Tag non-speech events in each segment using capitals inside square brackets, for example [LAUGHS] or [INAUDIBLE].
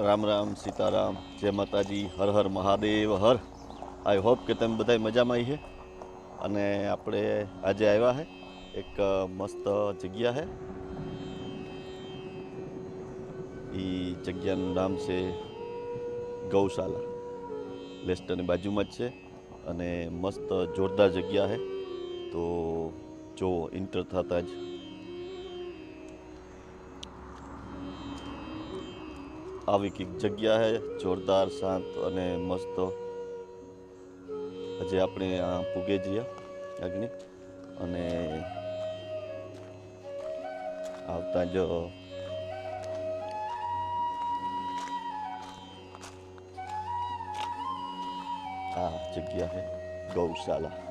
રામ રામ સીતારામ, જય માતાજી, હર હર મહાદેવ, હર. I hope કે તમે બધા મજામાં છે અને આપણે આજે આવ્યા છે એક મસ્ત જગ્યા છે એ જગ્યાનું નામ છે ગૌશાલા. લેસ્ટરની બાજુમાં જ છે અને મસ્ત જોરદાર જગ્યા છે તો જો ઇન્ટર થતાં જ આવી કંઈક જગ્યા છે જોરદાર, શાંત અને મસ્ત. હજી આપણે આ પૂગે જઈએ અગ્નિ અને આવતા જો આ જગ્યા છે ગૌશાલા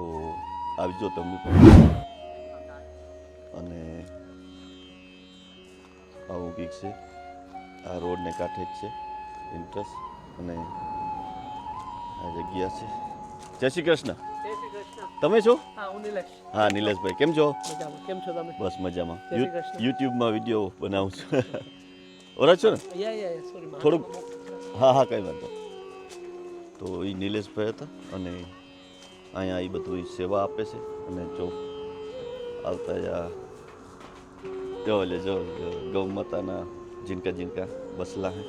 તો આવજો તમે પણ. અને આવું કંઈક છે. આ રોડને કાંઠે જ છે ઇન્ટરેસ્ટ અને આ જગ્યા છે. જય શ્રી કૃષ્ણ. તમે છો? હા હું નિલેશ. હા નિલેશભાઈ. કેમ છો? કેમ છો તમે? બસ મજામાં. યુટ્યુબમાં વીડિયો બનાવું છું. [LAUGHS] ઓરા છો ને? થોડુંક હા હા કંઈ વાંધો તો એ નિલેશભાઈ હતા અને અહીંયા એ બધું સેવા આપે છે. અને જો આવતા જો લે જો ગૌ માતાના જીનકા જીનકા બસલા હે.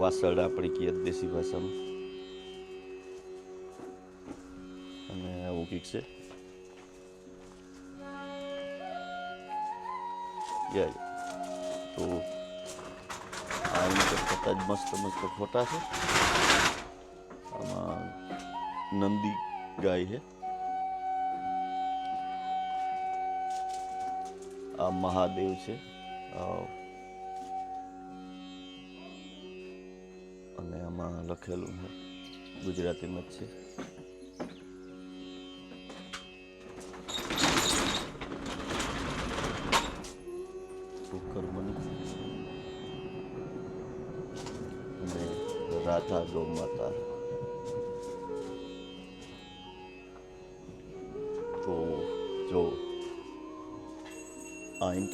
વાસળ આપણી કહીએ દેશી ભાષામાં. અને આવું કંઈક છે. તો આ કરતાં મસ્ત મસ્ત ફોટા છે. નંદી ગાય છે આ મહાદેવ છે અને આમાં લખેલું છે ગુજરાતીમાં જ છે અને રાધા ગૌ માતા.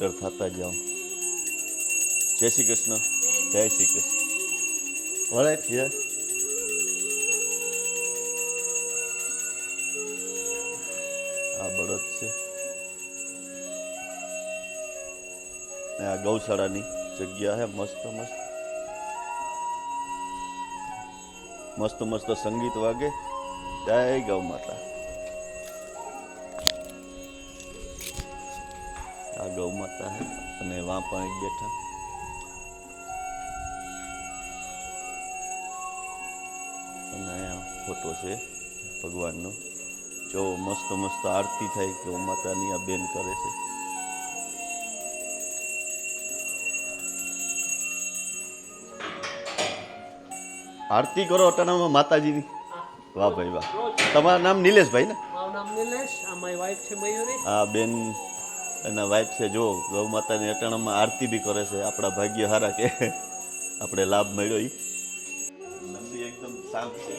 એન્ટર થતા જાઓ. જય શ્રી કૃષ્ણ. જય શ્રી કૃષ્ણ. ઓરાઈટ હિયર આ બળદ છે. આ ગૌશાળાની જગ્યા છે મસ્ત મસ્ત. મસ્ત મસ્ત સંગીત વાગે. જય ગૌ માતા. અને વાં બેઠા. અને અહીંયા ફોટો છે ભગવાનનો. જો મસ્ત મસ્ત આરતી થાય કે માતાની આ બેન કરે છે. આરતી કરો અટાણામાં માતાજીની. વાહ ભાઈ વાહ. તમારું નામ નિલેશભાઈ ને? મારું નામ નિલેશ. આ મારી વાઈફ છે મયુરી. આ બેન એના વાઈફ છે જો ગૌ માતાની અટાણામાં આરતી બી કરે છે આપણા ભાગ્ય હારા કે. આપણે લાભ મળ્યો એ નંદી એકદમ શાંત છે.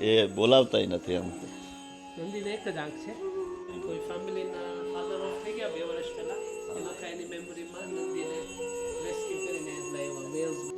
એ બોલાવતાય નથી એમ. નંદીને એક જ આંખ છે. કોઈ ફેમિલીના ફાધર ઓફ થઈ ગયા બે વર્ષ પહેલા. એ લોકો એની મેમરીમાં નંદીને રેસ્ક્યુ કરીને લાવ્યા વેલ્સ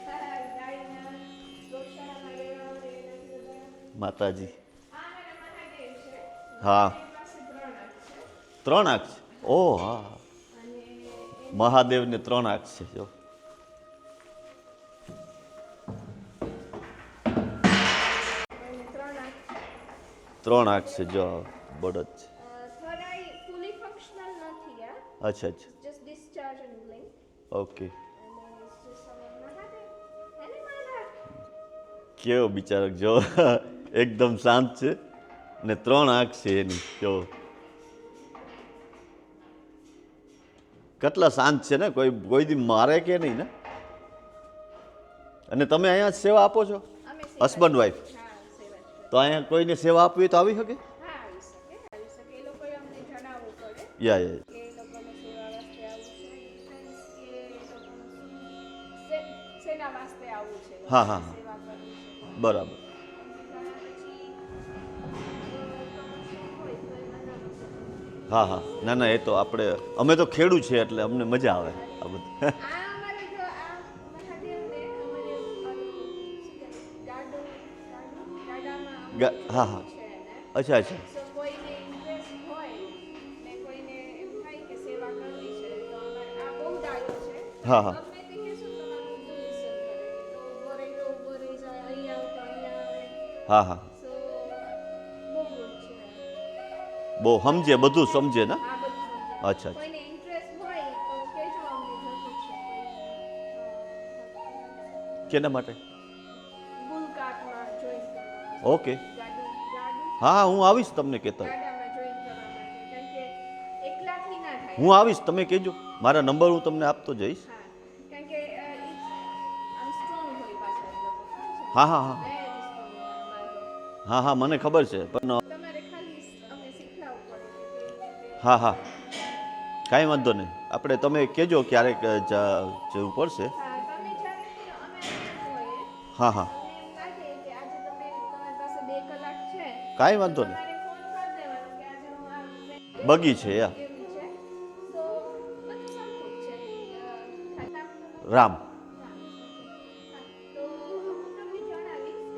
માતાજી. હા ત્રણ આંખ છે. ઓ હા. મહાદેવને ત્રણ આંખ છે જો. ત્રણ આંખ છે. જો બળદ છે. અચ્છા અચ્છા. ઓકે. કેવો બિચારક જો. એકદમ શાંત છે ને ત્રણ આંખ છે એની. જો. કેટલા શાંત છે ને? કોઈ કોઈ દી મારે કે નહીં ને? અને તમે અહીંયા સેવા આપો છો? Husband wife. તો અહીંયા કોઈને સેવા આપવી તો આવી શકે? યા યા હા હા હા. સેવા હા હા. ના ના એ તો આપણે અમે તો ખેડૂત છે એટલે અમને મજા આવે આ બધું. હા, હા. અચ્છા અચ્છા. હા હા, હા. તે બહુ સમજે બધું સમજે ને? અચ્છા, કેના માટે? ઓકે. હા હા આવીશ તમને કહેતા ગાડામાં જોઈન કરવા માટે. કારણ કે એકલાથી ના થાય. હું આવીશ તમે કહેજો. મારા નંબર હું તમને આપતો જઈશ. હા? હા હા. હા હા મને ખબર છે. પણ હા હા. કાંઈ વાંધો નહીં. આપણે તમે કહેજો ક્યારેક જવું પડશે. હા હા કાંઈ વાંધો નહીં. બગી છે યા. રામ.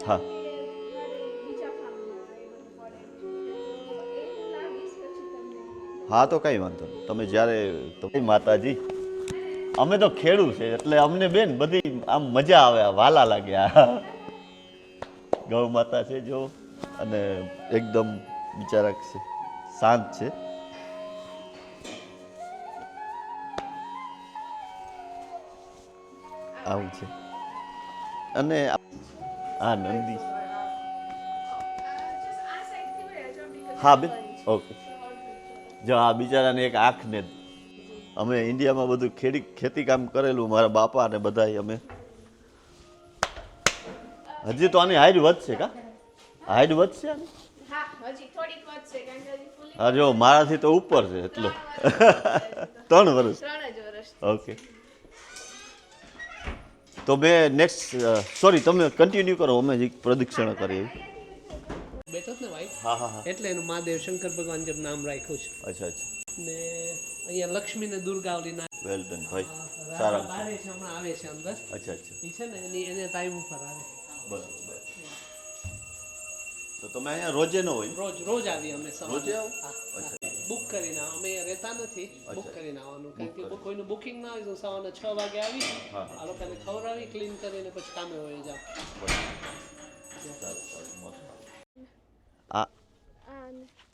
હા, હા તો કાંઈ વાંધો નહીં. તમે જ્યારે તમે માતાજી, અમે તો ખેડૂત છે, એટલે અમને બેન બધી આમ મજા આવે વાલા લાગ્યા ગૌ માતા છે જો, અને એકદમ બિચારા છે, શાંત છે. આવું છે. અને આ નંદી. હા, બેન, ઓકે. જો આ બિચારાને એક આંખને અમે ઇન્ડિયામાં બધું ખેડી ખેતી કામ કરેલું મારા બાપા અને બધા અમે. હજી તો આની હાઈટ વધશે કા? હાઈટ વધશે આની? હા જો મારાથી તો ઉપર છે એટલો. ત્રણ વર્ષ. જ ઓકે. તો મેં નેક્સ્ટ સોરી તમે કન્ટિન્યુ કરો અમે હજી પ્રદક્ષિણા કરીએ. જ ને વાઈફ એટલે એનું મહાદેવ શંકર ભગવાન જેમ નામ રાખ્યું છે. અચ્છા અચ્છા. ને અહીંયા લક્ષ્મી ને દુર્ગાવલી ના વેલ ડન ભાઈ. સારા. બારે છે હમણાં આવે છે અંદર. અચ્છા અચ્છા. એ છે ને એની એને ટાઈમ ઉપર આવે. બરાબર તો તમે અહીંયા રોજે ન હોય? રોજ રોજ આવી અમે સવારે. રોજે આવો? અચ્છા. બુક કરીને આવો. અમે રહેતા નથી. બુક કરીને આવવાનું. કારણ કે કોઈનું બુકિંગ ના હોય તો સવારના છ વાગે આવી આ લોકોને ખવડાવી ક્લીન કરીને પછી કામે વહી જાવ આ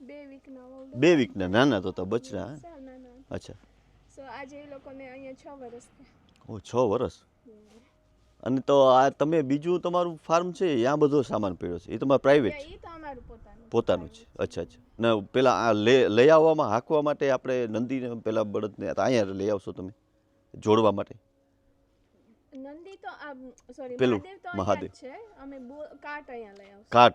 બે વીકના બે વીકના નાના તો તો બચરા અચ્છા સો આજે એ લોકોને અહીંયા છ વર્ષ ઓ છ વર્ષ અને તો આ તમે બીજું તમારું ફાર્મ છે ત્યાં બધો સામાન પડ્યો છે? એ તમારે પ્રાઇવેટ એ તો અમારું પોતાનું પોતાનું છે. અચ્છા અચ્છા. ને પેલા આ લે લઈ આવવામાં હાંકવા માટે આપણે નંદીને પેલા બળદને અહીંયા લઈ આવશો તમે? જોડવા માટે? નંદી તો આ સોરી મહાદેવ તો મહાદેવ. છે. અમે કાટ અહીંયા લઈ આવશું. હા,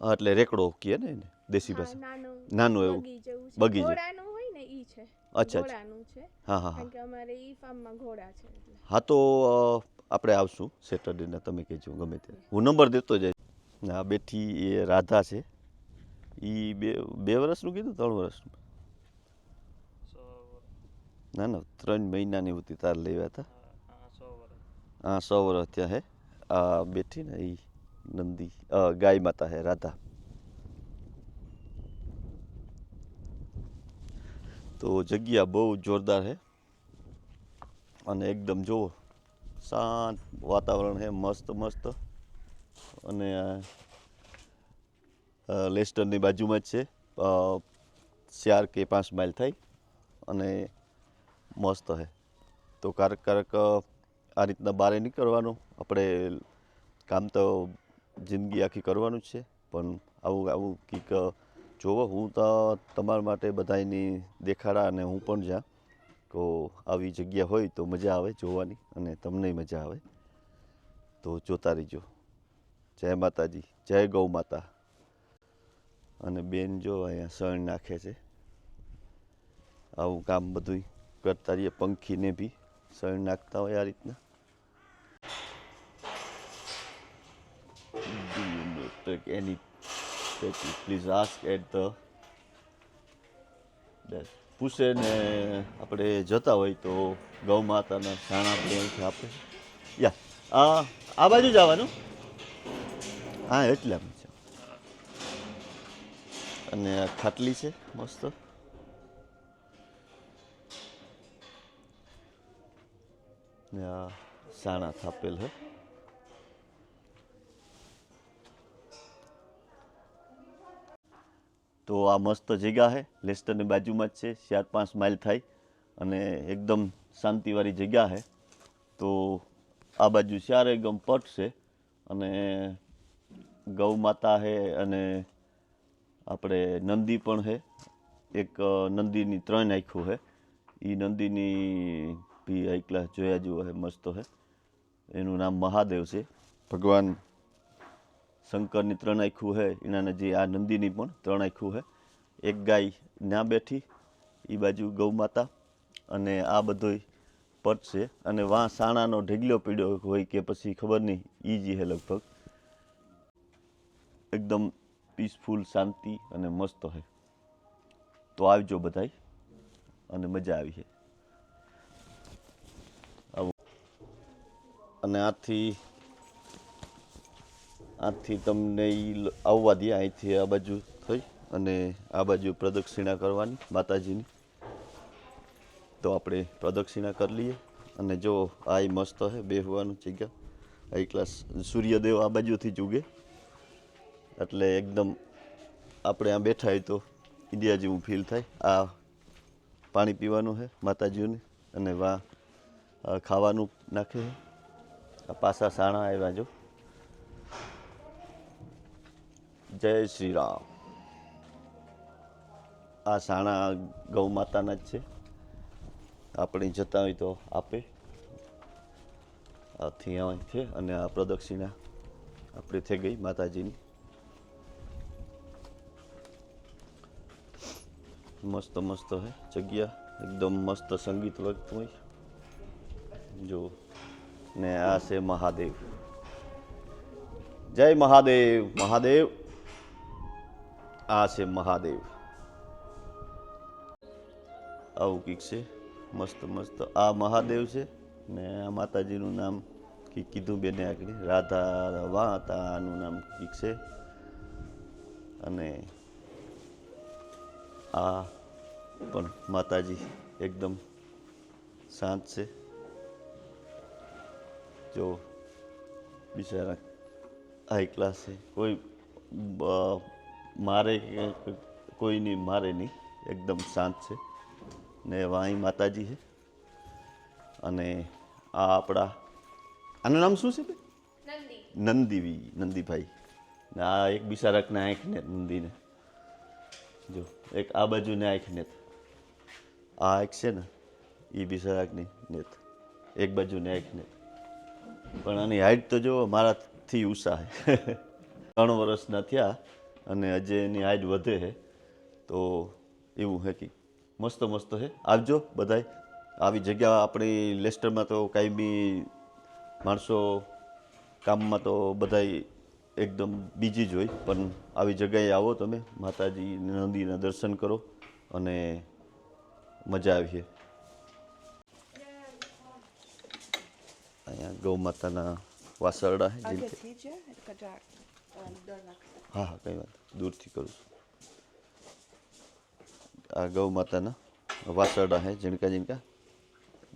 એટલે રેકડો કહે ને એને દેશી ભાષા. નાનું નાનું એવું. બગી જેવું છે. બગી જેવું. ઘોડાનું હોય ને અચ્છા, અચ્છા. હા હા હા. અમારે ઈ ફાર્મમાં ઘોડા છે હા તો આપણે આવશું સેટરડેના તમે કહેજો ગમે ત્યારે હું નંબર દેતો જઈશ ને આ બેઠી એ રાધા છે. એ બે બે વર્ષનું કીધું ત્રણ વર્ષનું? ના ના ત્રણ મહિનાની હતી તાર લેવા હતા હા સો વર્ષ. ત્યાં હે. આ બેઠી ને એ નંદી ગાય માતા હે રાધા તો જગ્યા બહુ જોરદાર છે અને એકદમ જુઓ, શાંત વાતાવરણ છે, મસ્ત મસ્ત. અને લેસ્ટરની બાજુમાં જ છે ચાર કે પાંચ માઇલ થાય અને મસ્ત છે તો ક્યારેક ક્યારેક આ રીતના બહાર નીકળવાનું. આપણે કામ તો જિંદગી આખી કરવાનું જ છે. પણ આવું આવું કંઈક જોવો. હું તો તમારા માટે બધાની દેખાડા અને હું પણ જ્યાં. તો આવી જગ્યા હોય તો મજા આવે જોવાની અને તમને મજા આવે. તો જોતા રહીજો. જય માતાજી. જય ગૌ માતા. અને બેન જો અહીંયા શણ નાખે છે. આવું કામ બધું કરતા રહીએ. પંખીને બી શણ નાખતા હોય આ રીતના. Take any petty? Please ask at the desk. પૂછે ને આપણે જતા હોય તો ગૌ માતાના સાણા આપણે આપે યા, આ બાજુ જવાનું હા, એટલે આમ છે અને ખાટલી છે, મસ્ત ને સાણા થાપેલ હે તો આ મસ્ત જગ્યા છે લેસ્ટરની બાજુમાં જ છે. ચાર પાંચ માઇલ થાય અને એકદમ શાંતિવાળી જગ્યા છે તો આ બાજુ ચારે એકદમ પટ છે અને ગૌ માતા છે અને આપણે નંદી પણ છે એક નંદીની ત્રણ આંખો છે એ નંદીની બી એકલા જોયા જેવો છે મસ્ત છે એનું નામ મહાદેવ છે. ભગવાન શંકરની ત્રણ આંખું છે એના જે આ નંદીની પણ ત્રણ આંખું છે એક ગાય ના બેઠી એ બાજુ ગૌ માતા અને આ બધોય પટ છે. અને વાં સાણાનો ઢીગલો પીડ્યો હોય કે પછી ખબર નહીં એ જ છે લગભગ. એકદમ પીસફુલ શાંતિ અને મસ્ત છે તો આવજો બધાય, અને મજા આવી છે અને આથી આથી તમને ઈ આવવા દે અહીંથી આ બાજુ થઈ અને આ બાજુ પ્રદક્ષિણા કરવાની માતાજીની. તો આપણે પ્રદક્ષિણા કરી લઈએ અને જો આ મસ્ત છે બેહવાનું જગ્યા આ ક્લાસ સૂર્યદેવ આ બાજુથી જ ઉગે. એટલે એકદમ આપણે આ બેઠા હોય તો ઇન્ડિયા જેવું ફીલ થાય. આ પાણી પીવાનું છે માતાજીઓને અને વા ખાવાનું નાખે આ પાછા સાણા આવ્યા જો. જય શ્રી રામ. આ સાણા ગૌ માતાના જ છે. આપણે જતા હોય તો આપે. આથી અહીં છે અને આ પ્રદક્ષિણા આપણે થઈ ગઈ માતાજીની. મસ્ત મસ્ત છે જગ્યા. એકદમ મસ્ત સંગીત વખત હોય. જો, ને આ છે મહાદેવ. જય મહાદેવ મહાદેવ. આ છે મહાદેવ. આવું કંઈક છે. મસ્ત મસ્ત. આ મહાદેવ છે ને આ માતાજીનું નામ કીધું બેને આગળ. રાધા વાતાનું નામ કંઈક છે. અને આ પણ માતાજી એકદમ શાંત છે. જો બિચારા હાઈ ક્લાસ છે. કોઈ મારે કોઈની મારે નહીં. એકદમ શાંત છે ને વાંઈ માતાજી છે. અને આ આપણા આનું નામ શું છે ભાઈ? નંદીવી નંદીભાઈ. ને આ એક બિસારકને આંખ ને નંદીને. જો એક આ બાજુ ને આંખ નેત આ આંખ છે ને એ બિસારકની નેત એક બાજુ ને આંખ ને. પણ આની હાઈટ તો જો મારાથી ઉષા છે. [LAUGHS] ત્રણ વર્ષના થયા. અને આજે એની હાઈટ વધે છે તો એવું હે કે મસ્ત મસ્ત છે આવજો બધાય. આવી જગ્યા આપણી લેસ્ટરમાં તો કાંઈ બી માણસો કામમાં તો બધાય એકદમ બીજી જ હોય. પણ આવી જગ્યાએ આવો તમે માતાજી નંદીના દર્શન કરો અને મજા આવી અહીંયા ગૌ માતાના વાસરડા જેમ કે હા હા કંઈ વાત દૂરથી કરું છું. આ ગૌ માતાના વાસરડા હે ઝીણકા ઝીણકા.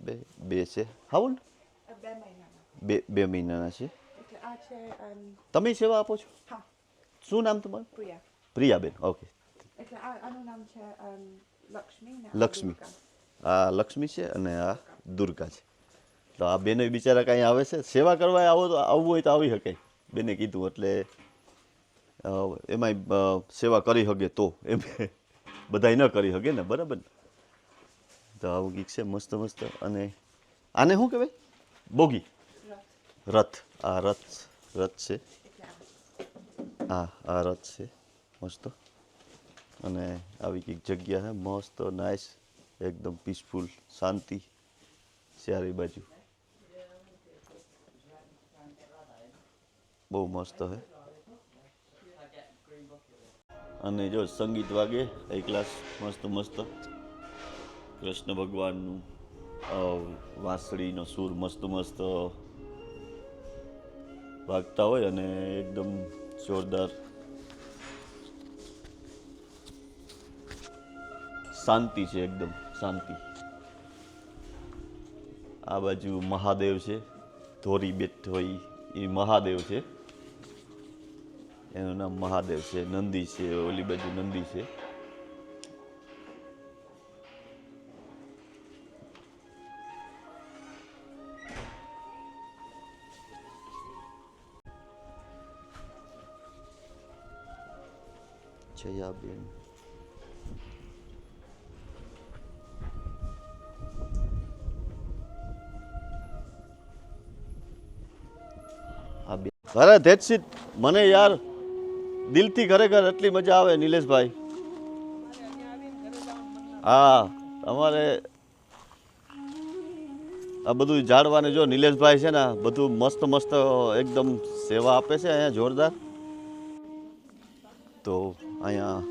બે બે છે. હા બોલ. બે બે મહિનાના છે. તમે સેવા આપો છો? શું નામ તમારું? પ્રિયા. પ્રિયાબેન ઓકે. એટલે આનું નામ છે લક્ષ્મી આ લક્ષ્મી. આ લક્ષ્મી છે અને આ દુર્ગા છે. તો આ બેને બિચારા કાંઈ આવે છે? સેવા કરવા આવો તો આવવું હોય તો આવી શકે બેને કીધું એટલે એમાંય સેવા કરી શકે તો એમ. બધાય ન કરી શકે ને, બરાબર તો આવું ગીત છે, મસ્ત મસ્ત. અને આને શું કહેવાય? બોગી. રથ. આ રથ રથ છે. હા, આ રથ છે. મસ્ત. અને આવી કંઈક જગ્યા છે મસ્ત નાઇસ એકદમ પીસફુલ શાંતિ. ચારે બાજુ. બહુ મસ્ત છે અને જો સંગીત વાગે, એ ક્લાસ મસ્ત મસ્ત. કૃષ્ણ ભગવાનનું વાંસળીનો સૂર મસ્ત મસ્ત વાગતા હોય અને એકદમ જોરદાર. શાંતિ છે એકદમ, શાંતિ. આ બાજુ મહાદેવ છે, ધોરી બેઠ હોય, એ મહાદેવ છે. એનું નામ મહાદેવ છે, નંદી છે, ઓલી બાજુ નંદી છે. જયાબેન. અરે ધેટ્સ મને યાર દિલથી ખરેખર એટલી મજા આવે નિલેશભાઈ. હા, અમારે આ બધું ઝાડવાને જો નિલેશભાઈ છે ને બધું મસ્ત મસ્ત એકદમ સેવા આપે છે અહીંયા જોરદાર. તો અહીંયા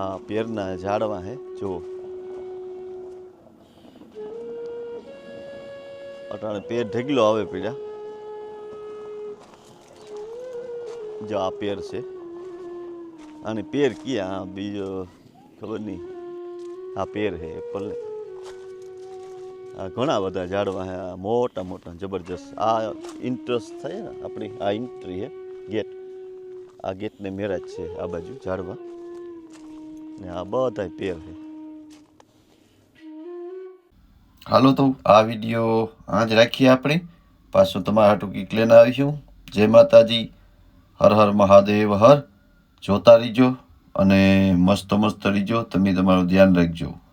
આ પેરના ઝાડવા હે, જો. અટાણે પેર ઢગલો આવે પીડા જો આ પેર છે. અને પેર ક્યાં? બીજો ખબર નહીં. આ પેર છે એપલ આ ઘણા બધા ઝાડવા છે મોટા મોટા જબરજસ્ત. આ ઇન્ટરેસ્ટ થાય ને આપણી, આ એન્ટ્રી છે ગેટ આ ગેટને મેરાજ છે આ બાજુ ઝાડવા. ને આ બધા પેર છે હાલો તો આ વીડિયો આજ રાખીએ આપણે. પાછું તમારા હાટું કંઈક આવીશું. જય માતાજી. હર હર મહાદેવ હર. જોતા રહીજો અને મસ્ત મસ્ત રહીજો. તમે તમારું ધ્યાન રાખજો.